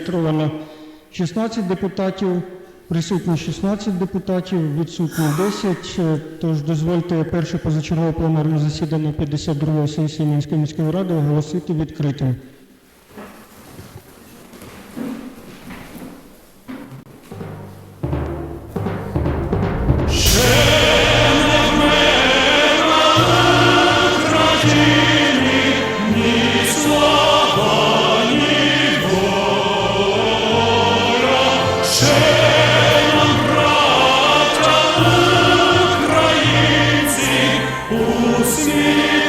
зареєстровано 16 депутатів, присутні 16 депутатів, відсутні 10. Е, Тож дозвольте перше позачергове пленарне засідання 52-ї сесії Мінської міської ради оголосити відкритим. see.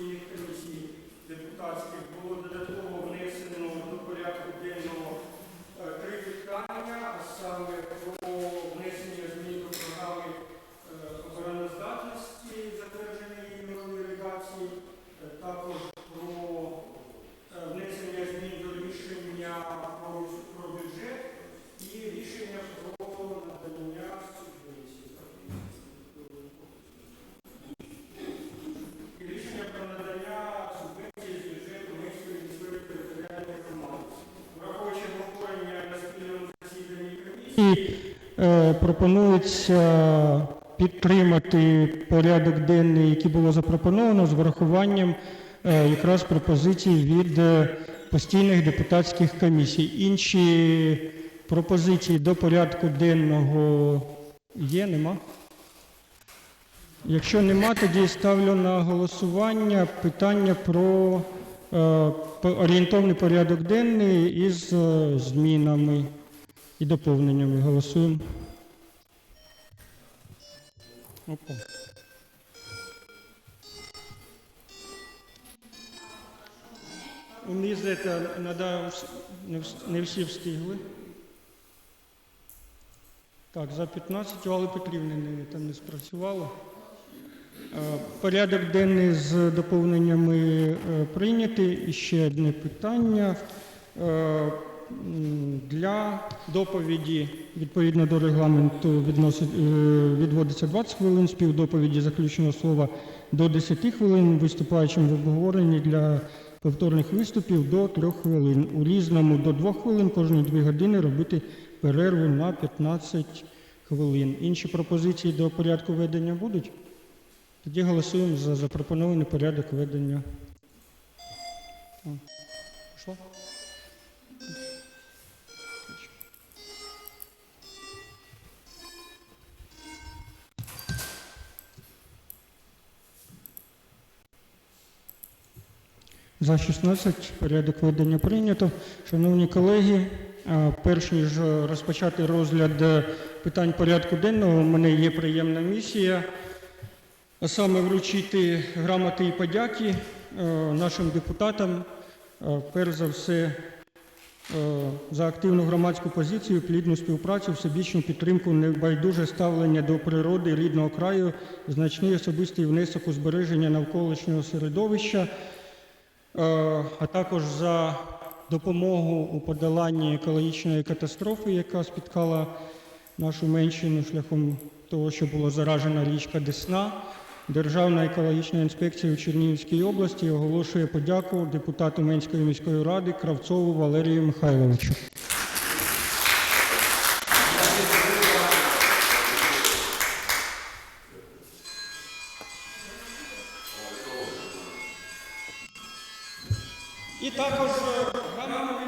Постійних комісій депутатських було додатково внесено до порядку денного е, три питання, а саме про внесення змін до програми е, обороноздатності, затвердженої нової редакції, е, також про е, внесення змін до рішення про, про бюджет і рішення про надання субвенцій. І рішення про надання субвенції з бюджету Минської міської територіальної громади. Враховуючи обговорення на спільному засіданні комісії, е, пропонується підтримати порядок денний, який було запропоновано, з врахуванням е, якраз пропозицій від е, постійних депутатських комісій. Інші пропозиції до порядку денного є, нема? Якщо нема, тоді ставлю на голосування питання про е, орієнтовний порядок денний із е, змінами і доповненнями. Голосуємо. Опа. Униз це надо, вс- не всі встигли. Так, за 15 у Алли не, там не спрацювало. Е, Порядок денний з доповненнями е, прийнятий. І ще одне питання. Для доповіді відповідно до регламенту е, відводиться 20 хвилин, співдоповіді заключного слова до 10 хвилин, виступаючим в обговоренні для повторних виступів до 3 хвилин. У різному до 2 хвилин кожні 2 години робити перерву на 15 хвилин. Інші пропозиції до порядку ведення будуть? Тоді голосуємо за запропонований порядок ведення. Пішло? За 16 порядок ведення прийнято. Шановні колеги, перш ніж розпочати розгляд е, питань порядку денного, у мене є приємна місія а саме вручити грамоти і подяки е, нашим депутатам, е, перш за все, за активну громадську позицію, плідну співпрацю, всебічну підтримку, небайдуже ставлення до природи рідного краю, значний особистий внесок у збереження навколишнього середовища, а також за допомогу у подоланні екологічної катастрофи, яка спіткала нашу меншину шляхом того, що була заражена річка Десна. Державна екологічна інспекція у Чернігівській області оголошує подяку депутату Менської міської ради Кравцову Валерію Михайловичу. І також грамотами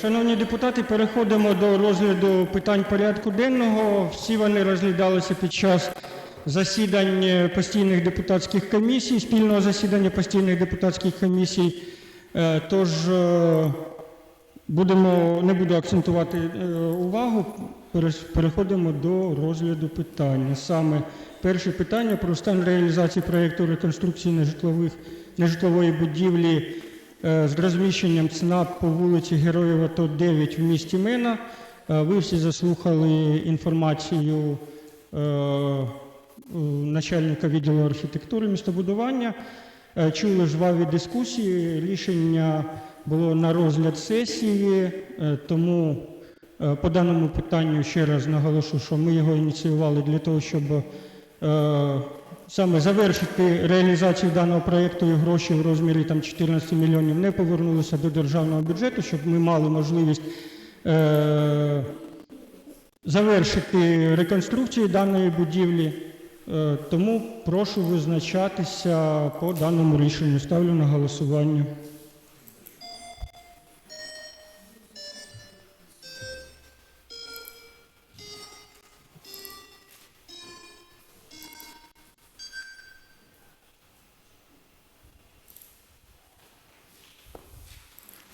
Шановні депутати, переходимо до розгляду питань порядку денного. Всі вони розглядалися під час засідань е, постійних депутатських комісій, спільного засідання постійних депутатських комісій. Е, Тож е, будемо, не буду акцентувати е, увагу, переходимо до розгляду питання. Саме перше питання про стан реалізації проєкту реконструкції нежитлових, нежитлової будівлі е, з розміщенням ЦНАП по вулиці Героїв АТО 9 в місті Мена. Е, Ви всі заслухали інформацію е, е, начальника відділу архітектури містобудування. Е, Чули жваві дискусії. Рішення було на розгляд сесії, е, тому е, по даному питанню ще раз наголошу, що ми його ініціювали для того, щоб е, саме завершити реалізацію даного проєкту і гроші в розмірі там 14 мільйонів не повернулися до державного бюджету, щоб ми мали можливість е, завершити реконструкцію даної будівлі. Е, Тому прошу визначатися по даному рішенню. Ставлю на голосування.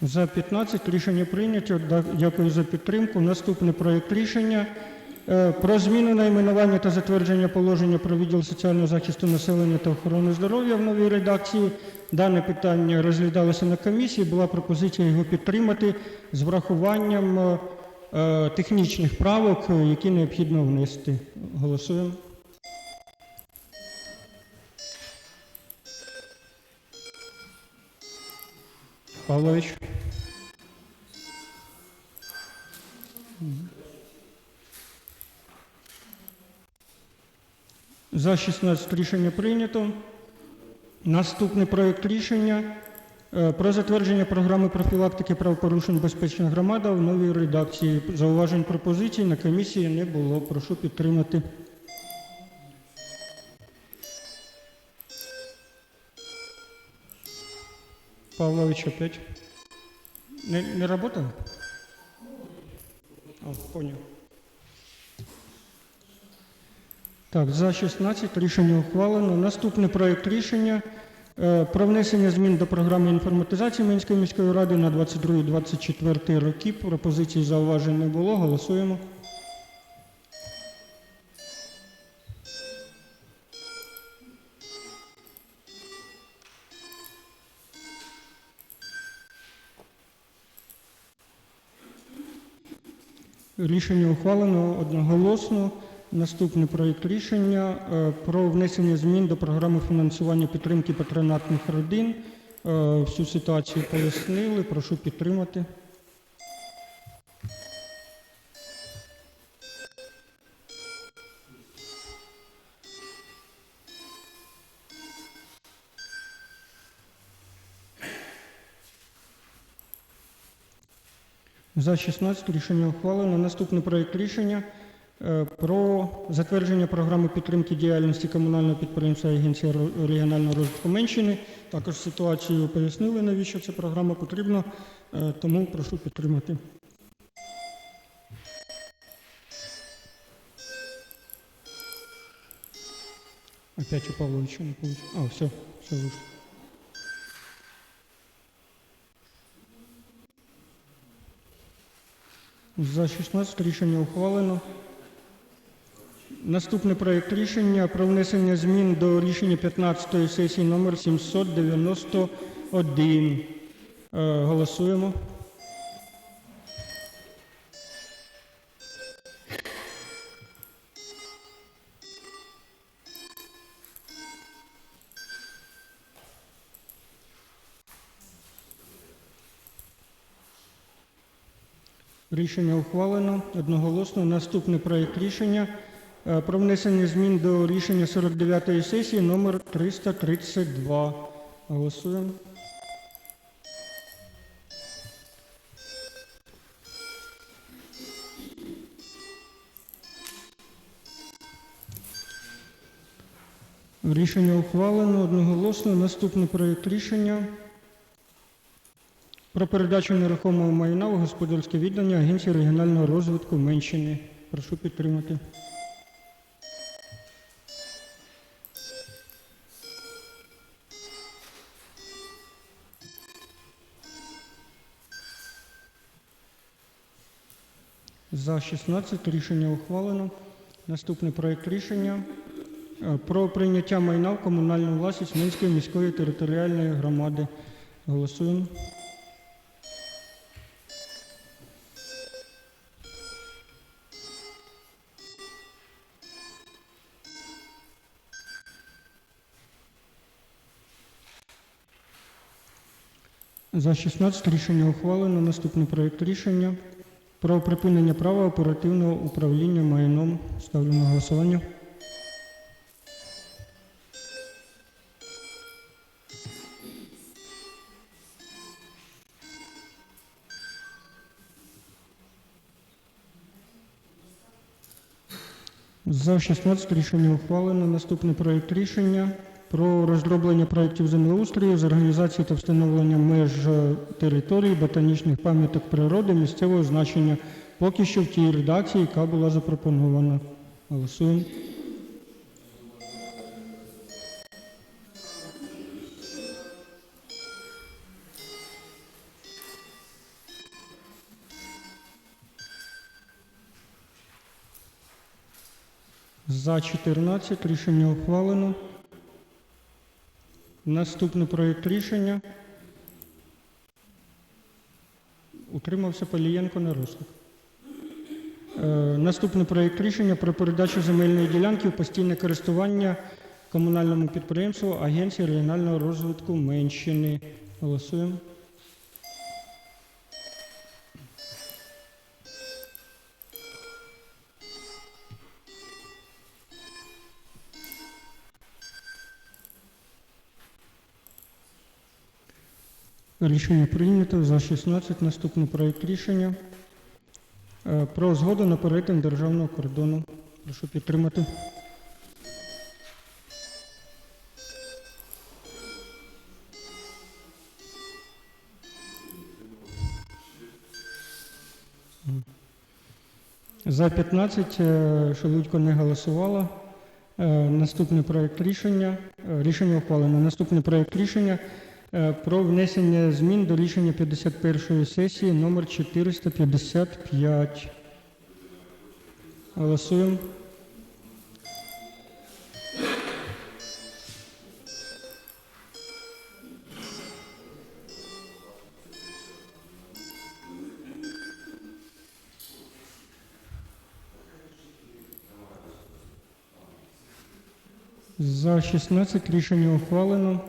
За 15 рішення прийнято. Дякую за підтримку. Наступний проєкт рішення е, про зміну найменування та затвердження положення про відділ соціального захисту населення та охорони здоров'я в новій редакції. Дане питання розглядалося на комісії. Була пропозиція його підтримати з врахуванням е, технічних правок, е, які необхідно внести. Голосуємо. Павлович. За 16 рішення прийнято. Наступний проєкт рішення е, про затвердження програми профілактики правопорушень безпечна громада в новій редакції. Зауважень пропозицій на комісії не було. Прошу підтримати. Павлович опять. Не, не работал? А, понял. Так, за 16 рішення ухвалено. Наступний проєкт рішення е, про внесення змін до програми інформатизації Мінської міської ради на 22-24 роки. Пропозицій зауважень не було. Голосуємо. Рішення ухвалено одноголосно. Наступний проєкт рішення е, про внесення змін до програми фінансування підтримки патронатних родин. Е, Всю ситуацію пояснили. Прошу підтримати. За 16 рішення ухвалено. Наступний проєкт рішення е, про затвердження програми підтримки діяльності комунального підприємства Агенція регіонального розвитку Менщини. Також ситуацію пояснили, навіщо ця програма потрібна, е, тому прошу підтримати. Опять у Павловича не получилось. А, все, все вышло. За 16 рішення ухвалено. Наступний проєкт рішення про внесення змін до рішення 15-ї сесії номер 791. Е, Голосуємо. Рішення ухвалено одноголосно. Наступний проєкт рішення е, про внесення змін до рішення 49-ї сесії номер 332. Голосуємо. Рішення ухвалено одноголосно. Наступний проєкт рішення про передачу нерухомого майна у господарське віддання Агенції регіонального розвитку Менщини. Прошу підтримати. За 16 рішення ухвалено. Наступний проєкт рішення е, про прийняття майна в комунальну власність Минської міської територіальної громади. Голосуємо. За 16 рішення ухвалено. Наступний проєкт рішення про припинення права оперативного управління майном. Ставлю на голосування. За 16 рішення ухвалено. Наступний проєкт рішення про розроблення проєктів землеустрою з організації та встановлення меж е, територій ботанічних пам'яток природи місцевого значення. Поки що в тій редакції, яка була запропонована. Голосуємо. За 14 рішення ухвалено. Наступний проєкт рішення. Утримався Палієнко на розсуд. Е, наступний проєкт рішення про передачу земельної ділянки в постійне користування комунальному підприємству Агенції регіонального розвитку Менщини. Голосуємо. Рішення прийнято. За 16 наступний проєкт рішення е, про згоду на перетин державного кордону. Прошу підтримати. За 15 е, Шелудько не голосувала. Е, Наступний проєкт рішення. е, Рішення ухвалено. Наступний проєкт рішення Е, про внесення змін до рішення 51 сесії номер 455. Голосуємо. За 16 рішення ухвалено.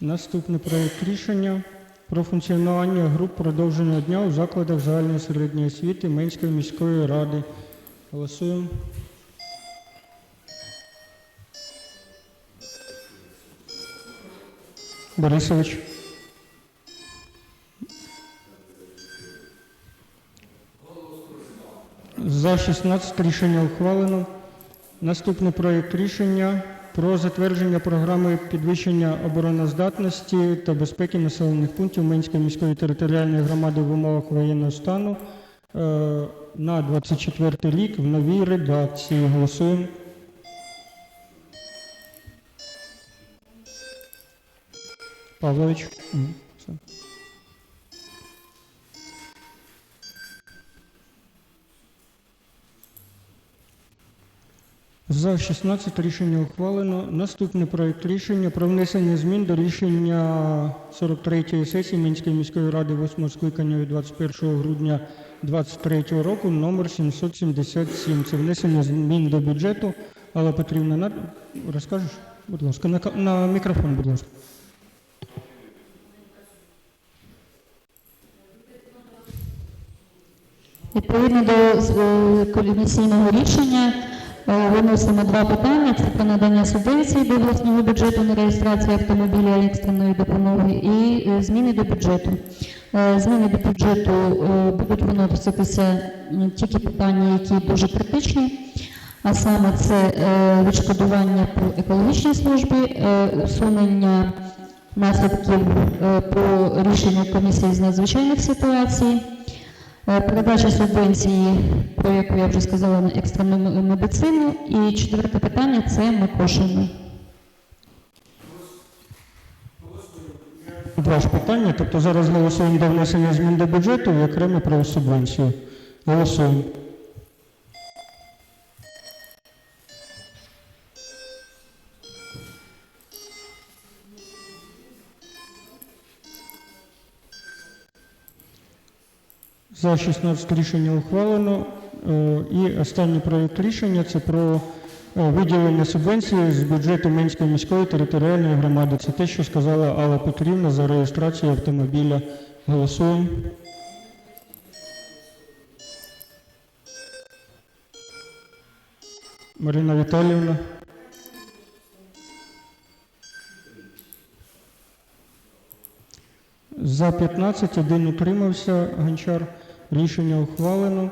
Наступний проєкт рішення про функціонування груп продовженого дня у закладах загальної середньої освіти Менської міської ради. Голосуємо. Борисович. За 16 рішення ухвалено. Наступний проєкт рішення про затвердження програми підвищення обороноздатності та безпеки населених пунктів Менської міської територіальної громади в умовах воєнного стану е, на 24 рік в новій редакції. Голосуємо. Павлович. Мгм, все. За 16 рішення ухвалено. Наступний проект рішення про внесення змін до рішення 43-ї сесії Мінської міської ради 8 скликання від 21 грудня 2023 року номер 777. Це внесення змін до бюджету. Алла Петрівна, на- розкажеш? Будь ласка, на, на мікрофон, будь ласка. Відповідно до е, коаліційного рішення виносимо два питання: це про надання субвенції до обласного бюджету на реєстрацію автомобіля екстреної допомоги і е, зміни до бюджету. Е, Зміни до бюджету е, будуть виноситися тільки питання, які дуже критичні. А саме це е, відшкодування по екологічній службі, е, усунення наслідків е, по рішенню комісії з надзвичайних ситуацій, Е, Передача субвенції, про яку я вже сказала, на екстрену медицину. І четверте питання це Микошини. Два ж питання, тобто зараз голосуємо до внесення змін до бюджету і окремо про субвенцію. Голосуємо. За 16 рішення ухвалено. Е, І останній проєкт рішення це про е, виділення субвенції з бюджету Менської міської територіальної громади. Це те, що сказала Алла Петрівна за реєстрацію автомобіля. Голосуємо. Марина Віталіївна. За 15, один утримався. Гончар. Рішення ухвалено.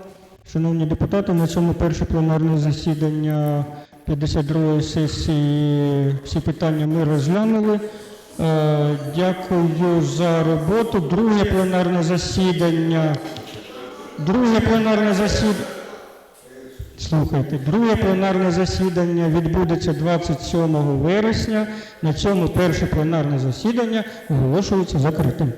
Шановні депутати, на цьому перше пленарне засідання 52-ї сесії всі питання ми розглянули. Е, Дякую за роботу. Друге пленарне засідання. Друге пленарне засідання. Слухайте, друге пленарне засідання відбудеться 27 вересня. На цьому перше пленарне засідання оголошується закритим.